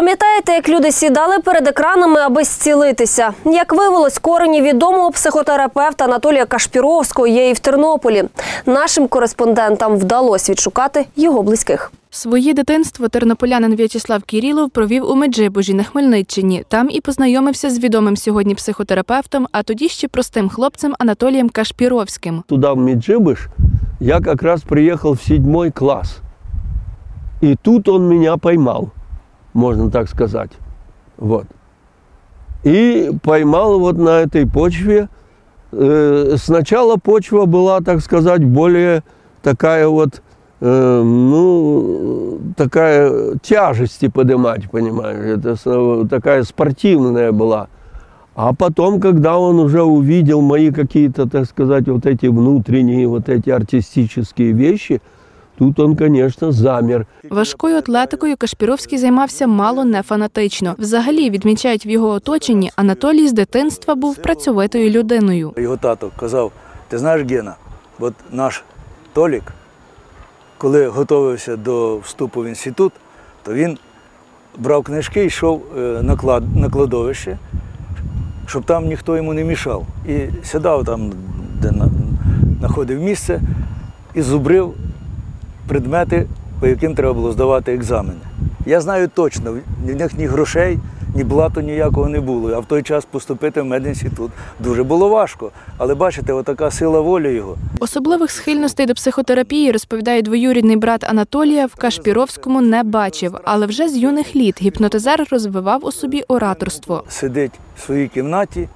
Пам'ятаєте, як люди сідали перед екранами, аби зцілитися? Як виявилось, корені відомого психотерапевта Анатолія Кашпіровського є і в Тернополі. Нашим кореспондентам вдалося відшукати його близьких. Своє дитинство тернополянин В'ячеслав Кірілов провів у Меджибужі на Хмельниччині. Там і познайомився з відомим сьогодні психотерапевтом, а тоді ще простим хлопцем Анатолієм Кашпіровським. туда, в Меджибыш, я как раз приехал в седьмой класс. И тут он меня поймал, можно так сказать. Вот. И поймал вот на этой почве. Э, Сначала почва была, так сказать, более такая вот, э, ну, такая тяжести поднимать, понимаешь, это такая спортивная была. А потом, когда он уже увидел мои какие-то, так сказать, вот эти внутренние, вот эти артистические вещи, тут он, конечно, замер. Важкою атлетикою Кашпіровський займався мало не фанатично. Взагалі відмічають в його оточенні, Анатолій з дитинства був працьовитою людиною. Його тато казав: ти знаєш, Гена, от наш Толік, коли готувався до вступу в інститут, то він брав книжки йшов е, на, клад, на кладовище, щоб там ніхто йому не мішав. І сідав там, де знаходив місце, і зубрив предмети, по яким треба було здавати екзамени. Я знаю точно, в них ні грошей, ні блату ніякого не було. А в той час поступити в медінститут дуже було важко. Але бачите, отака сила волі його. Особливих схильностей до психотерапії, розповідає двоюрідний брат Анатолія, в Кашпіровському не бачив, але вже з юних літ гіпнотизер розвивав у собі ораторство. Сидить в своїй кімнаті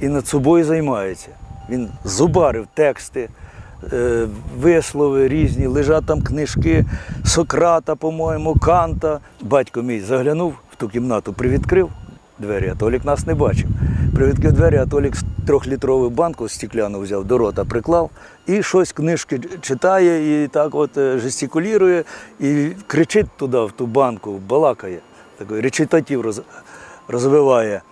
і над собою займається. Він зубарив тексти, вислови різні, лежать там книжки Сократа, по-моєму, Канта. Батько мій заглянув в ту кімнату, привідкрив двері, а Толік нас не бачив. Привідкрив двері, а Толік трьохлітрову банку стекляну взяв до рота, приклав і щось книжки читає, і так от е, жестикулює, і кричить туди, в ту банку, балакає. Такий речитатив роз, розвиває.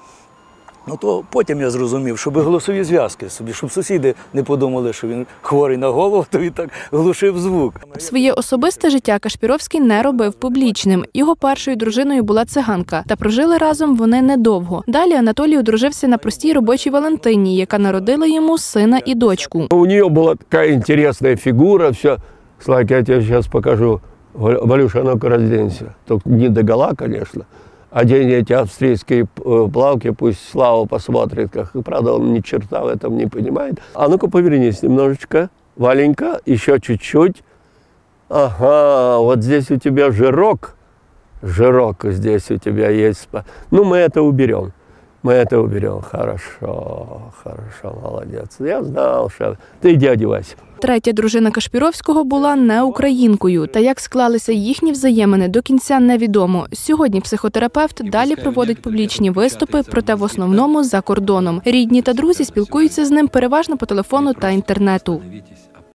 Ну то потім я зрозумів, щоб голосові зв'язки собі, щоб сусіди не подумали, що він хворий на голову, то він так глушив звук. Своє особисте життя Кашпіровський не робив публічним. Його першою дружиною була циганка, та прожили разом вони недовго. Далі Анатолій одружився на простій робочій Валентині, яка народила йому сина і дочку. У нее была такая интересная фигура, все. Слайк, я тебе сейчас покажу. Вал- Валюша, ну-ка разденься. Только не догола, конечно. Одень эти австрийские э, плавки, пусть Слава посмотрит, как, правда, он ни черта в этом не понимает. А ну-ка повернись немножечко. Валенька, еще чуть-чуть. Ага, вот здесь у тебя жирок. Жирок здесь у тебя есть. Ну, мы это уберем. Мы это уберем. Хорошо, хорошо, молодец. Я знал, что... Ты иди одевайся. Третя дружина Кашпіровського була не українкою. Та як склалися їхні взаємини до кінця невідомо. Сьогодні психотерапевт далі проводить публічні виступи, проте в основному за кордоном. Рідні та друзі спілкуються з ним переважно по телефону та інтернету.